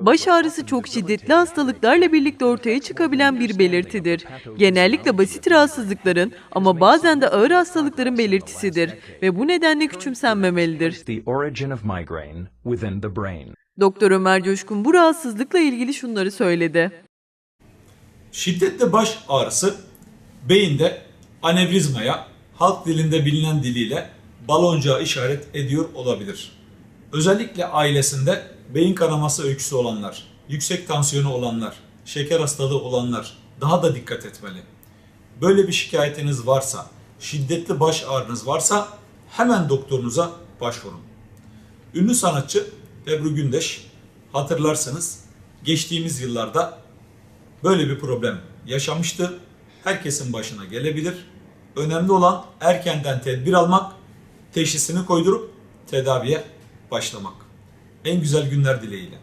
Baş ağrısı çok şiddetli hastalıklarla birlikte ortaya çıkabilen bir belirtidir. Genellikle basit rahatsızlıkların ama bazen de ağır hastalıkların belirtisidir ve bu nedenle küçümsenmemelidir. the origin of migraine within the brain. Doktor Ömer Coşkun bu rahatsızlıkla ilgili şunları söyledi. Şiddetli baş ağrısı beyinde anevrizmaya, halk dilinde bilinen diliyle baloncağa işaret ediyor olabilir. Özellikle ailesinde beyin kanaması öyküsü olanlar, yüksek tansiyonu olanlar, şeker hastalığı olanlar daha da dikkat etmeli. Böyle bir şikayetiniz varsa, şiddetli baş ağrınız varsa hemen doktorunuza başvurun. Ünlü sanatçı Ebru Gündeş hatırlarsanız geçtiğimiz yıllarda böyle bir problem yaşamıştı. Herkesin başına gelebilir. Önemli olan erkenden tedbir almak, teşhisini koydurup tedaviye başlamak. En güzel günler dileğiyle.